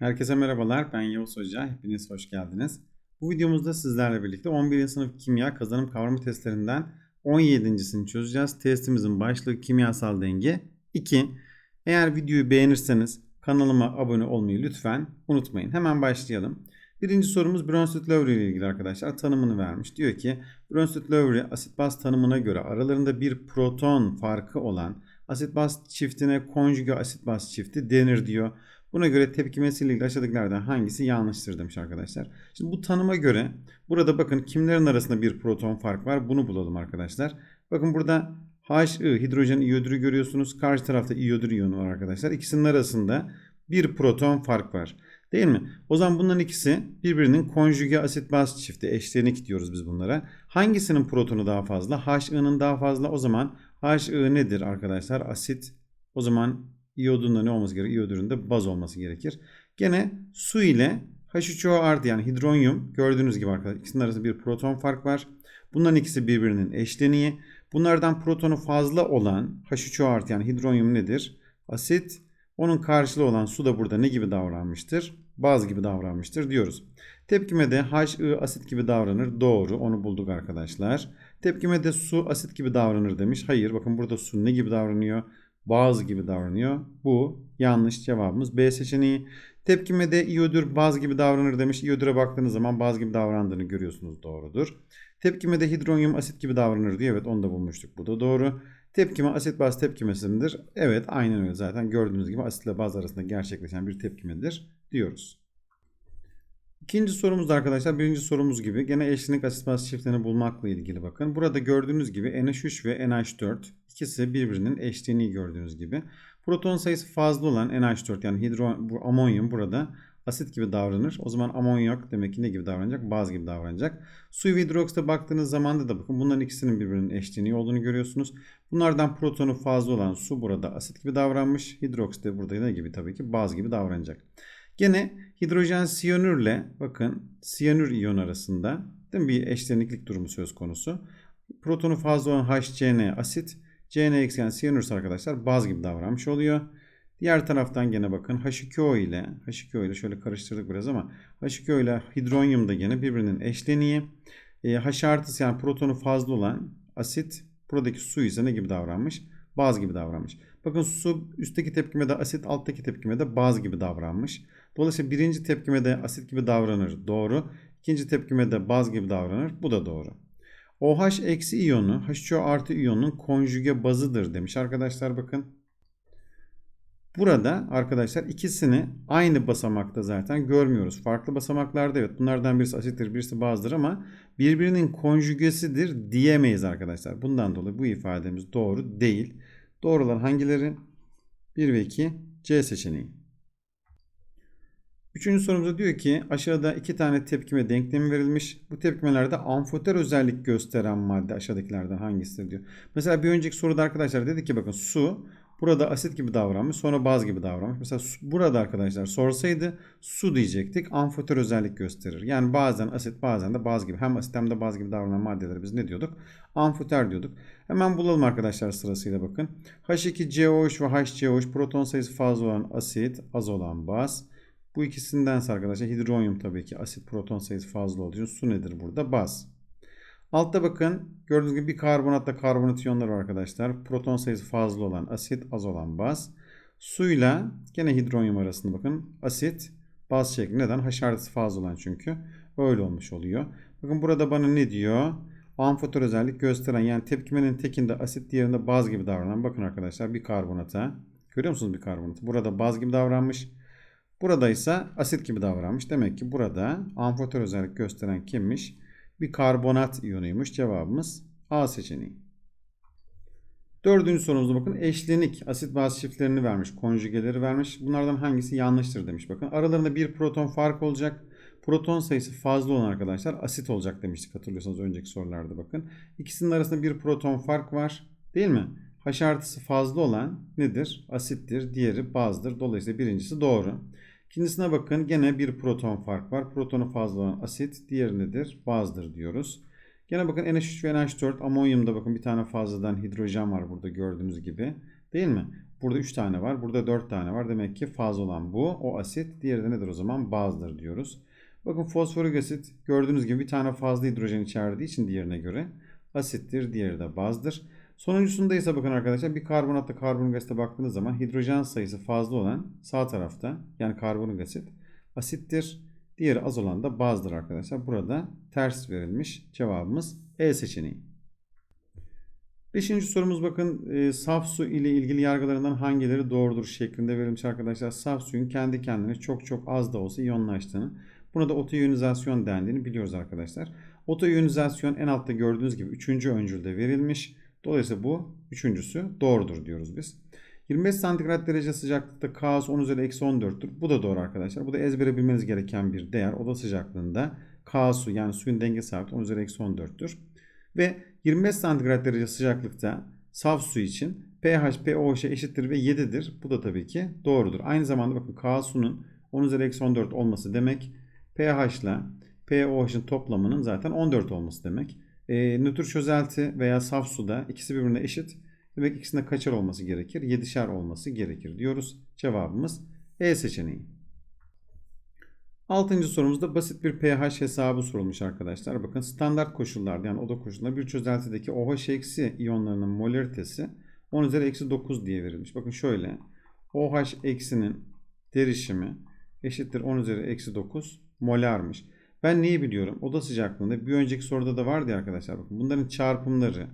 Herkese merhabalar. Ben Yavuz Hoca. Hepiniz hoş geldiniz. Bu videomuzda sizlerle birlikte 11. sınıf kimya kazanım kavramı testlerinden 17.sini çözeceğiz. Testimizin başlığı kimyasal denge 2. Eğer videoyu beğenirseniz kanalıma abone olmayı lütfen unutmayın. Hemen başlayalım. Birinci sorumuz Bronsted-Lowry ile ilgili arkadaşlar. Tanımını vermiş. Diyor ki Bronsted-Lowry asit baz tanımına göre aralarında bir proton farkı olan asit baz çiftine konjüge asit baz çifti denir diyor. Buna göre tepkimesiyle ilgili aşağıdakilerden hangisi yanlıştır demiş arkadaşlar. Şimdi bu tanıma göre burada bakın kimlerin arasında bir proton fark var bunu bulalım arkadaşlar. Bakın burada HI hidrojen iyodürü görüyorsunuz. Karşı tarafta iyodür iyonu var arkadaşlar. İkisinin arasında bir proton fark var. Değil mi? O zaman bunların ikisi birbirinin konjüge asit baz çifti. Eşlenik diyoruz biz bunlara. Hangisinin protonu daha fazla? HI'nin daha fazla. O zaman HI nedir arkadaşlar? Asit. O zaman iyodun ne olması gerekir? İyodürün de baz olması gerekir. Gene su ile H3O artı yani hidronyum gördüğünüz gibi arkadaşlar ikisinin arasında bir proton fark var. Bunların ikisi birbirinin eşleniği. Bunlardan protonu fazla olan H3O artı yani hidronyum nedir? Asit. Onun karşılığı olan su da burada ne gibi davranmıştır? Baz gibi davranmıştır diyoruz. Tepkimede HI asit gibi davranır. Doğru. Onu bulduk arkadaşlar. Tepkimede su asit gibi davranır demiş. Hayır. Bakın burada su ne gibi davranıyor? Baz gibi davranıyor. Bu yanlış cevabımız B seçeneği. Tepkimede iyodür baz gibi davranır demiş. İyodüre baktığınız zaman baz gibi davrandığını görüyorsunuz. Doğrudur. Tepkimede hidronyum asit gibi davranır diyor. Evet onu da bulmuştuk. Bu da doğru. Tepkime asit baz tepkimesindir. Evet aynen öyle zaten gördüğünüz gibi asitle baz arasında gerçekleşen bir tepkimedir diyoruz. İkinci sorumuz da arkadaşlar birinci sorumuz gibi gene eşlenik asit baz çiftlerini bulmakla ilgili bakın. Burada gördüğünüz gibi NH3 ve NH4 ikisi birbirinin eşleniği gördüğünüz gibi. Proton sayısı fazla olan NH4 yani hidro, bu amonyum burada asit gibi davranır. O zaman amonyak demek ki ne gibi davranacak? Baz gibi davranacak. Su ve hidroksit baktığınız zaman da bakın bunların ikisinin birbirinin eşleniği olduğunu görüyorsunuz. Bunlardan protonu fazla olan su burada asit gibi davranmış. Hidroksit de burada ne gibi tabii ki baz gibi davranacak. Gene hidrojen siyanürle bakın siyanür iyon arasında değil mi? bir eşleniklik durumu söz konusu. Protonu fazla olan HCN asit, CN eksi yani siyanür arkadaşlar baz gibi davranmış oluyor. Diğer taraftan gene bakın H2O ile H2O ile şöyle karıştırdık biraz ama H2O ile hidronyum da gene birbirinin eşleniği. E, H artısı yani protonu fazla olan asit buradaki su ise ne gibi davranmış? Baz gibi davranmış. Bakın su üstteki tepkimede asit alttaki tepkimede baz gibi davranmış. Dolayısıyla birinci tepkimede asit gibi davranır. Doğru. İkinci tepkimede baz gibi davranır. Bu da doğru. OH eksi iyonu H2O artı iyonun konjüge bazıdır demiş arkadaşlar bakın. Burada arkadaşlar ikisini aynı basamakta zaten görmüyoruz. Farklı basamaklarda evet bunlardan birisi asittir birisi bazdır ama birbirinin konjügesidir diyemeyiz arkadaşlar. Bundan dolayı bu ifademiz doğru değil. Doğrular hangileri? 1 ve 2 C seçeneği. Üçüncü sorumuzda diyor ki aşağıda iki tane tepkime denklemi verilmiş. Bu tepkimelerde amfoter özellik gösteren madde aşağıdakilerden hangisidir diyor. Mesela bir önceki soruda arkadaşlar dedi ki bakın su burada asit gibi davranmış sonra baz gibi davranmış. Mesela su, burada arkadaşlar sorsaydı su diyecektik amfoter özellik gösterir. Yani bazen asit bazen de baz gibi hem asit hem de baz gibi davranan maddeleri biz ne diyorduk? Amfoter diyorduk. Hemen bulalım arkadaşlar sırasıyla bakın. H2COH ve HCOH proton sayısı fazla olan asit az olan baz. Bu ikisindense arkadaşlar hidronyum tabii ki asit proton sayısı fazla olduğu için su nedir burada? Baz. Altta bakın gördüğünüz gibi bir karbonatla karbonat iyonları var arkadaşlar. Proton sayısı fazla olan asit az olan baz. Suyla gene hidronyum arasında bakın asit baz şeklinde. Neden? H artısı fazla olan çünkü. Öyle olmuş oluyor. Bakın burada bana ne diyor? Amfoter özellik gösteren yani tepkimenin tekinde asit diğerinde baz gibi davranan. Bakın arkadaşlar bir karbonata. Görüyor musunuz bir karbonatı? Burada baz gibi davranmış. Burada ise asit gibi davranmış. Demek ki burada amfoter özellik gösteren kimmiş? Bir karbonat iyonuymuş. Cevabımız A seçeneği. Dördüncü sorumuzda bakın eşlenik asit baz çiftlerini vermiş. Konjügeleri vermiş. Bunlardan hangisi yanlıştır demiş. Bakın aralarında bir proton fark olacak. Proton sayısı fazla olan arkadaşlar asit olacak demiştik hatırlıyorsanız önceki sorularda bakın. İkisinin arasında bir proton fark var. Değil mi? H artısı fazla olan nedir? Asittir. Diğeri bazdır. Dolayısıyla birincisi doğru. İkincisine bakın gene bir proton fark var. Protonu fazla olan asit. Diğeri nedir? Bazdır diyoruz. Gene bakın NH3 ve NH4 amonyumda bakın bir tane fazladan hidrojen var burada gördüğünüz gibi. Değil mi? Burada 3 tane var. Burada 4 tane var. Demek ki fazla olan bu. O asit. Diğeri de nedir o zaman? Bazdır diyoruz. Bakın fosforik asit gördüğünüz gibi bir tane fazla hidrojen içerdiği için diğerine göre asittir. Diğeri de bazdır. Sonuncusunda ise bakın arkadaşlar bir karbonatla karbonuk asite baktığınız zaman hidrojen sayısı fazla olan sağ tarafta yani karbonuk asit asittir. Diğeri az olan da bazdır arkadaşlar. Burada ters verilmiş cevabımız E seçeneği. Beşinci sorumuz bakın e, saf su ile ilgili yargılarından hangileri doğrudur şeklinde verilmiş arkadaşlar. Saf suyun kendi kendine çok çok az da olsa iyonlaştığını buna da otoiyonizasyon dendiğini biliyoruz arkadaşlar. Otoiyonizasyon en altta gördüğünüz gibi üçüncü öncülde verilmiş. Dolayısıyla bu üçüncüsü doğrudur diyoruz biz. 25 santigrat derece sıcaklıkta K 10 üzeri eksi 14'tür. Bu da doğru arkadaşlar. Bu da ezbere bilmeniz gereken bir değer. Oda sıcaklığında K su yani suyun denge sabiti 10 üzeri eksi 14'tür. Ve 25 santigrat derece sıcaklıkta saf su için pH pOH eşittir ve 7'dir. Bu da tabii ki doğrudur. Aynı zamanda bakın K su'nun 10 üzeri eksi 14 olması demek pH ile pOH'ın toplamının zaten 14 olması demek. E, nötr çözelti veya saf suda ikisi birbirine eşit. Demek ikisinde kaçar olması gerekir? 7'şer olması gerekir diyoruz. Cevabımız E seçeneği. Altıncı sorumuzda basit bir pH hesabı sorulmuş arkadaşlar. Bakın standart koşullarda yani oda koşullarında bir çözeltideki OH eksi iyonlarının molaritesi 10 üzeri eksi 9 diye verilmiş. Bakın şöyle OH eksinin derişimi eşittir 10 üzeri eksi 9 molarmış. Ben neyi biliyorum? Oda sıcaklığında bir önceki soruda da vardı ya arkadaşlar. Bakın bunların çarpımları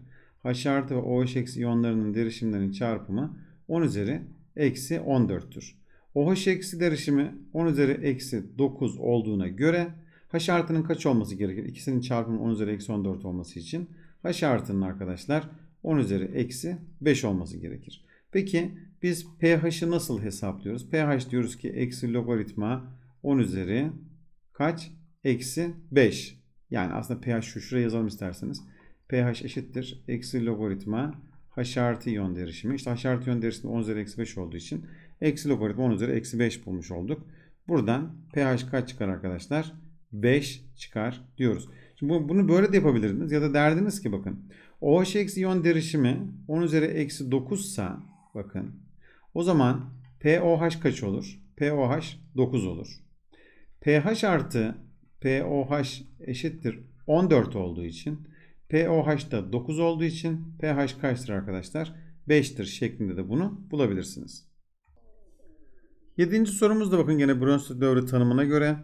H artı ve OH eksi iyonlarının derişimlerinin çarpımı 10 üzeri eksi 14'tür. OH eksi derişimi 10 üzeri eksi 9 olduğuna göre H artının kaç olması gerekir? İkisinin çarpımı 10 üzeri eksi 14 olması için H artının arkadaşlar 10 üzeri eksi 5 olması gerekir. Peki biz pH'ı nasıl hesaplıyoruz? pH diyoruz ki eksi logaritma 10 üzeri kaç? Eksi 5. Yani aslında pH şu şuraya yazalım isterseniz pH eşittir. Eksi logaritma H artı iyon derişimi. İşte H artı iyon derişimi 10 üzeri eksi 5 olduğu için eksi logaritma 10 üzeri eksi 5 bulmuş olduk. Buradan pH kaç çıkar arkadaşlar? 5 çıkar diyoruz. Şimdi bunu böyle de yapabilirdiniz. Ya da derdiniz ki bakın. OH eksi iyon derişimi 10 üzeri eksi 9 sa bakın. O zaman POH kaç olur? POH 9 olur. pH artı POH eşittir 14 olduğu için pOH da 9 olduğu için pH kaçtır arkadaşlar? 5'tir şeklinde de bunu bulabilirsiniz. Yedinci sorumuzda bakın gene Bronsted dövre tanımına göre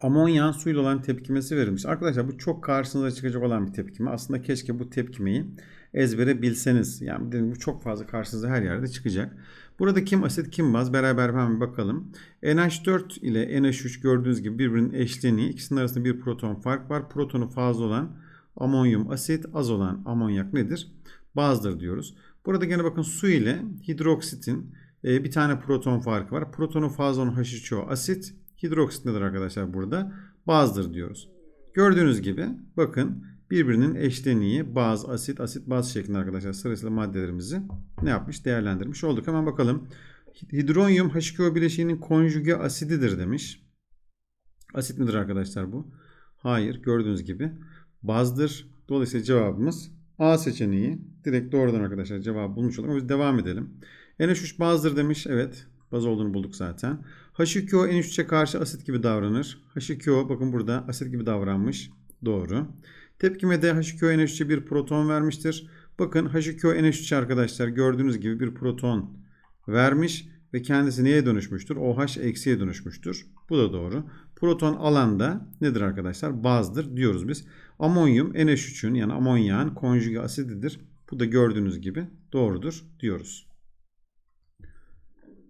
amonyan suyla olan tepkimesi verilmiş. Arkadaşlar bu çok karşınıza çıkacak olan bir tepkime. Aslında keşke bu tepkimeyi ezbere bilseniz. Yani dedim bu çok fazla karşınıza her yerde çıkacak. Burada kim asit kim baz beraber hemen bakalım. NH4 ile NH3 gördüğünüz gibi birbirinin eşleniği. İkisinin arasında bir proton fark var. Protonu fazla olan amonyum asit az olan amonyak nedir? Bazdır diyoruz. Burada gene bakın su ile hidroksitin e, bir tane proton farkı var. Protonu fazla olan H3O asit. Hidroksit nedir arkadaşlar burada? Bazdır diyoruz. Gördüğünüz gibi bakın birbirinin eşleniği baz, asit, asit, baz şeklinde arkadaşlar sırasıyla maddelerimizi ne yapmış? Değerlendirmiş olduk. Hemen bakalım. Hidronyum H2O bileşiğinin konjüge asididir demiş. Asit midir arkadaşlar bu? Hayır. Gördüğünüz gibi bazdır. Dolayısıyla cevabımız A seçeneği. Direkt doğrudan arkadaşlar cevabı bulmuş olduk. Biz devam edelim. NH3 bazdır demiş. Evet. Baz olduğunu bulduk zaten. H2O NH3'e karşı asit gibi davranır. H2O bakın burada asit gibi davranmış. Doğru. Tepkimede H2O NH3'e bir proton vermiştir. Bakın H2O NH3 arkadaşlar gördüğünüz gibi bir proton vermiş ve kendisi neye dönüşmüştür? OH eksiye dönüşmüştür. Bu da doğru. Proton alanda nedir arkadaşlar? Bazdır diyoruz biz. Amonyum NH3'ün yani amonyağın konjüge asididir. Bu da gördüğünüz gibi doğrudur diyoruz.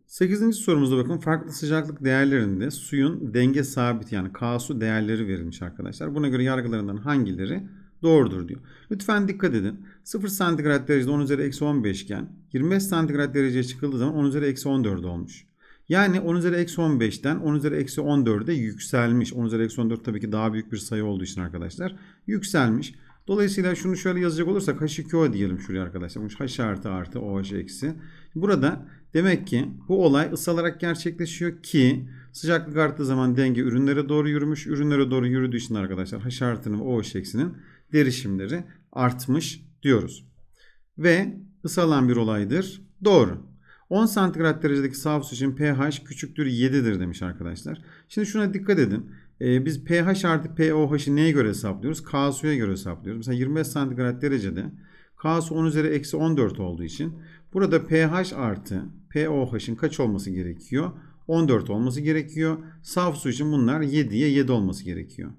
8. sorumuzda bakın farklı sıcaklık değerlerinde suyun denge sabit yani K değerleri verilmiş arkadaşlar. Buna göre yargılarından hangileri doğrudur diyor. Lütfen dikkat edin. 0 santigrat derecede 10 üzeri eksi 15 iken 25 santigrat dereceye çıkıldığı zaman 10 üzeri eksi 14 olmuş. Yani 10 üzeri eksi 15'ten 10 üzeri eksi 14'e yükselmiş. 10 üzeri eksi 14 tabii ki daha büyük bir sayı olduğu için arkadaşlar yükselmiş. Dolayısıyla şunu şöyle yazacak olursak H2O diyelim şuraya arkadaşlar. H artı artı OH eksi. Burada demek ki bu olay ısalarak gerçekleşiyor ki sıcaklık arttığı zaman denge ürünlere doğru yürümüş. Ürünlere doğru yürüdüğü için arkadaşlar H artının ve OH eksinin derişimleri artmış diyoruz. Ve ısalan bir olaydır. Doğru. 10 santigrat derecedeki saf için pH küçüktür 7'dir demiş arkadaşlar. Şimdi şuna dikkat edin. Ee, biz pH artı pOH'ı neye göre hesaplıyoruz? K suya göre hesaplıyoruz. Mesela 25 santigrat derecede K su 10 üzeri eksi 14 olduğu için burada pH artı pOH'ın kaç olması gerekiyor? 14 olması gerekiyor. Saf su için bunlar 7'ye 7 olması gerekiyor.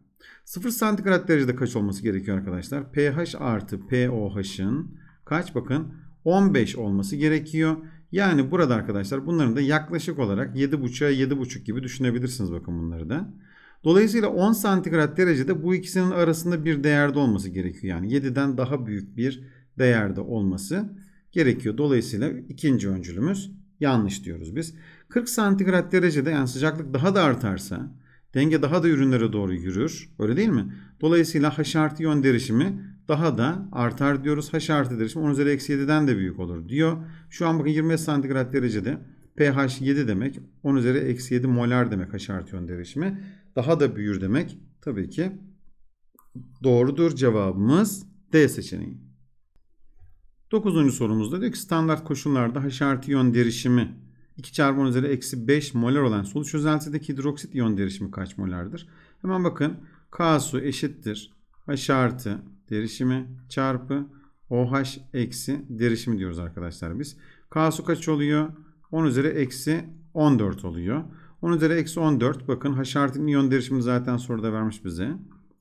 0 santigrat derecede kaç olması gerekiyor arkadaşlar? pH artı pOH'ın kaç bakın 15 olması gerekiyor. Yani burada arkadaşlar bunların da yaklaşık olarak 7.5'a 7.5 gibi düşünebilirsiniz bakın bunları da. Dolayısıyla 10 santigrat derecede bu ikisinin arasında bir değerde olması gerekiyor. Yani 7'den daha büyük bir değerde olması gerekiyor. Dolayısıyla ikinci öncülümüz yanlış diyoruz biz. 40 santigrat derecede yani sıcaklık daha da artarsa denge daha da ürünlere doğru yürür. Öyle değil mi? Dolayısıyla H iyon derişimi daha da artar diyoruz. H derişimi 10 üzeri eksi 7'den de büyük olur diyor. Şu an bakın 25 santigrat derecede pH 7 demek. 10 üzeri eksi 7 molar demek H iyon derişimi. Daha da büyür demek. Tabii ki doğrudur cevabımız D seçeneği. 9. sorumuzda diyor ki standart koşullarda H artı iyon derişimi 2 çarpı 10 üzeri eksi 5 molar olan sulu çözeltideki hidroksit iyon derişimi kaç molardır? Hemen bakın K su eşittir H artı derişimi çarpı OH eksi derişimi diyoruz arkadaşlar biz. K su kaç oluyor? 10 üzeri eksi 14 oluyor. 10 üzeri eksi 14 bakın H artı iyon derişimi zaten soruda vermiş bize.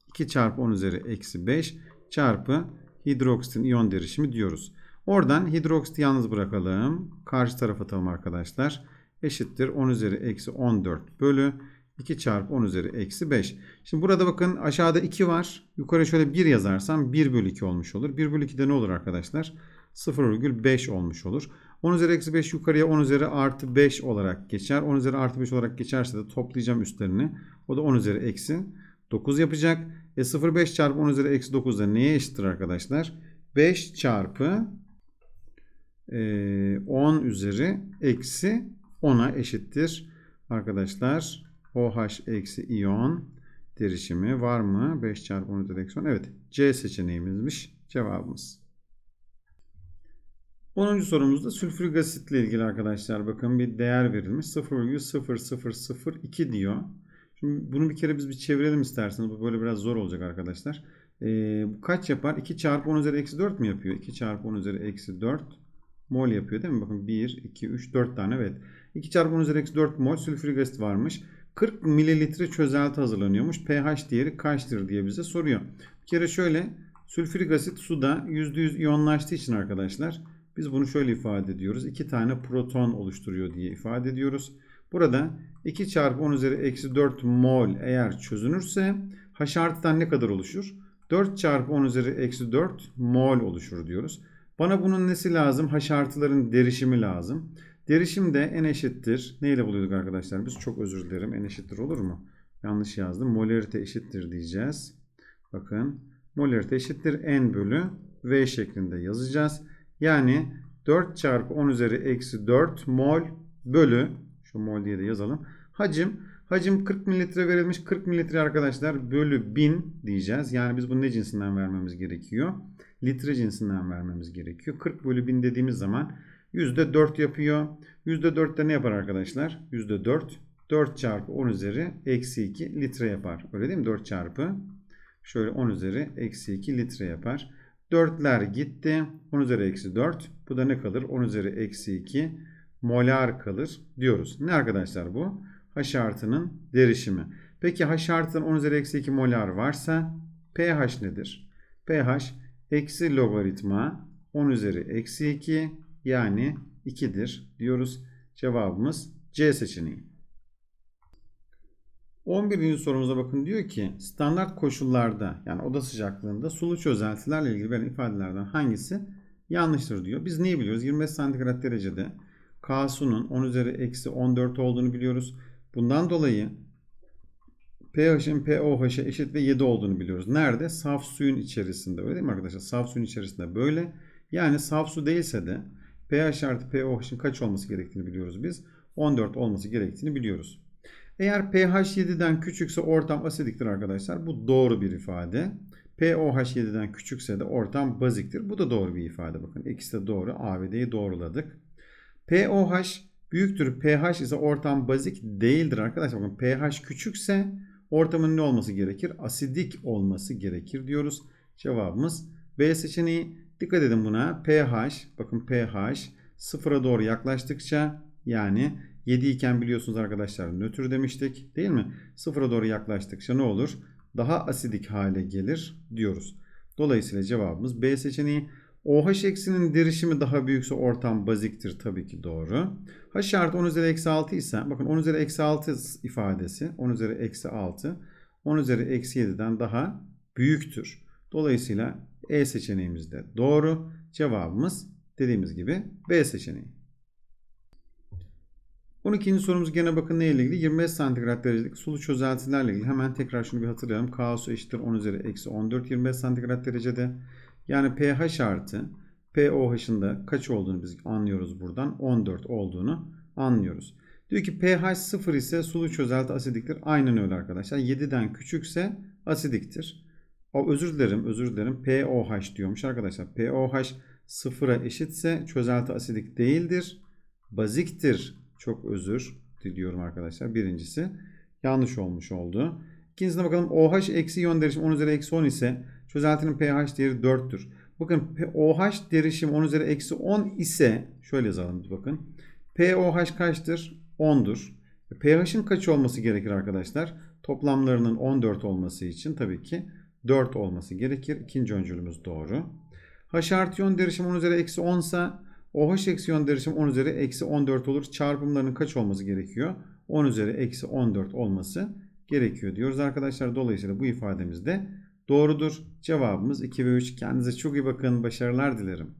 2 çarpı 10 üzeri eksi 5 çarpı hidroksitin iyon derişimi diyoruz. Oradan hidroksiti yalnız bırakalım. Karşı tarafa atalım arkadaşlar. Eşittir 10 üzeri eksi 14 bölü 2 çarpı 10 üzeri eksi 5. Şimdi burada bakın aşağıda 2 var. Yukarı şöyle 1 yazarsam 1 bölü 2 olmuş olur. 1 bölü 2'de ne olur arkadaşlar? 0,5 olmuş olur. 10 üzeri eksi 5 yukarıya 10 üzeri artı 5 olarak geçer. 10 üzeri artı 5 olarak geçerse de toplayacağım üstlerini. O da 10 üzeri eksi 9 yapacak. E 0,5 çarpı 10 üzeri eksi 9 da neye eşittir arkadaşlar? 5 çarpı e, 10 üzeri eksi 10'a eşittir. Arkadaşlar OH eksi iyon derişimi var mı? 5 çarpı 10 üzeri eksi 10. Evet C seçeneğimizmiş cevabımız. 10. sorumuzda sülfürik asitle ilgili arkadaşlar bakın bir değer verilmiş. 0,0002 diyor. Şimdi bunu bir kere biz bir çevirelim isterseniz. Bu böyle biraz zor olacak arkadaşlar. Ee, bu kaç yapar? 2 çarpı 10 üzeri eksi 4 mi yapıyor? 2 çarpı 10 üzeri eksi 4 mol yapıyor değil mi? Bakın 1, 2, 3, 4 tane evet. 2 çarpı 10 üzeri eksi 4 mol sülfürik asit varmış. 40 mililitre çözelti hazırlanıyormuş. pH değeri kaçtır diye bize soruyor. Bir kere şöyle sülfürik asit suda %100 iyonlaştığı için arkadaşlar biz bunu şöyle ifade ediyoruz. 2 tane proton oluşturuyor diye ifade ediyoruz. Burada 2 çarpı 10 üzeri eksi 4 mol eğer çözünürse H artıdan ne kadar oluşur? 4 çarpı 10 üzeri eksi 4 mol oluşur diyoruz. Bana bunun nesi lazım? H artıların derişimi lazım. Derişim de n eşittir. Neyle buluyorduk arkadaşlar? Biz çok özür dilerim. N eşittir olur mu? Yanlış yazdım. Molarite eşittir diyeceğiz. Bakın. Molarite eşittir n bölü v şeklinde yazacağız. Yani 4 çarpı 10 üzeri eksi 4 mol bölü şu mol diye de yazalım. Hacim Hacim 40 mililitre verilmiş. 40 mililitre arkadaşlar bölü 1000 diyeceğiz. Yani biz bunu ne cinsinden vermemiz gerekiyor? Litre cinsinden vermemiz gerekiyor. 40 bölü 1000 dediğimiz zaman %4 yapıyor. %4 ne yapar arkadaşlar? %4 4 çarpı 10 üzeri eksi 2 litre yapar. Öyle değil mi? 4 çarpı şöyle 10 üzeri eksi 2 litre yapar. 4'ler gitti. 10 üzeri eksi 4. Bu da ne kalır? 10 üzeri eksi 2 molar kalır diyoruz. Ne arkadaşlar bu? H artının derişimi. Peki H artının 10 üzeri eksi 2 molar varsa pH nedir? pH eksi logaritma 10 üzeri eksi 2 yani 2'dir diyoruz. Cevabımız C seçeneği. 11. sorumuza bakın diyor ki standart koşullarda yani oda sıcaklığında sulu çözeltilerle ilgili verilen ifadelerden hangisi yanlıştır diyor. Biz neyi biliyoruz? 25 santigrat derecede K su'nun 10 üzeri eksi 14 olduğunu biliyoruz. Bundan dolayı pH'in pOH'e eşit ve 7 olduğunu biliyoruz. Nerede? Saf suyun içerisinde. Öyle değil mi arkadaşlar? Saf suyun içerisinde böyle. Yani saf su değilse de pH artı pOH'in kaç olması gerektiğini biliyoruz biz. 14 olması gerektiğini biliyoruz. Eğer pH 7'den küçükse ortam asidiktir arkadaşlar. Bu doğru bir ifade. pOH 7'den küçükse de ortam baziktir. Bu da doğru bir ifade. Bakın ikisi de doğru. A ve D'yi doğruladık. POH büyüktür pH ise ortam bazik değildir arkadaşlar. Bakın pH küçükse ortamın ne olması gerekir? Asidik olması gerekir diyoruz. Cevabımız B seçeneği. Dikkat edin buna. pH bakın pH sıfıra doğru yaklaştıkça yani 7 iken biliyorsunuz arkadaşlar nötr demiştik değil mi? Sıfıra doğru yaklaştıkça ne olur? Daha asidik hale gelir diyoruz. Dolayısıyla cevabımız B seçeneği. OH eksinin derişimi daha büyükse ortam baziktir tabii ki doğru. H artı 10 üzeri eksi 6 ise bakın 10 üzeri eksi 6 ifadesi 10 üzeri eksi 6 10 üzeri eksi 7'den daha büyüktür. Dolayısıyla E seçeneğimiz de doğru. Cevabımız dediğimiz gibi B seçeneği. 12. sorumuz gene bakın neyle ilgili? 25 santigrat derecelik sulu çözeltilerle ilgili. Hemen tekrar şunu bir hatırlayalım. K su eşittir 10 üzeri eksi 14 25 santigrat derecede. Yani pH artı pOH'ın da kaç olduğunu biz anlıyoruz buradan. 14 olduğunu anlıyoruz. Diyor ki pH 0 ise sulu çözelti asidiktir. Aynen öyle arkadaşlar. 7'den küçükse asidiktir. O özür dilerim, özür dilerim. pOH diyormuş arkadaşlar. pOH 0'a eşitse çözelti asidik değildir. Baziktir. Çok özür diliyorum arkadaşlar. Birincisi yanlış olmuş oldu. İkincisine bakalım. OH eksi iyon derişim 10 üzeri eksi 10 ise çözeltinin pH değeri 4'tür. Bakın OH derişim 10 üzeri eksi 10 ise şöyle yazalım bakın. POH kaçtır? 10'dur. pH'in kaç olması gerekir arkadaşlar? Toplamlarının 14 olması için tabii ki 4 olması gerekir. İkinci öncülümüz doğru. H artı iyon derişim 10 üzeri eksi 10 ise OH eksi iyon derişim 10 üzeri eksi 14 olur. Çarpımlarının kaç olması gerekiyor? 10 üzeri eksi 14 olması gerekiyor diyoruz arkadaşlar. Dolayısıyla bu ifademiz de doğrudur. Cevabımız 2 ve 3. Kendinize çok iyi bakın. Başarılar dilerim.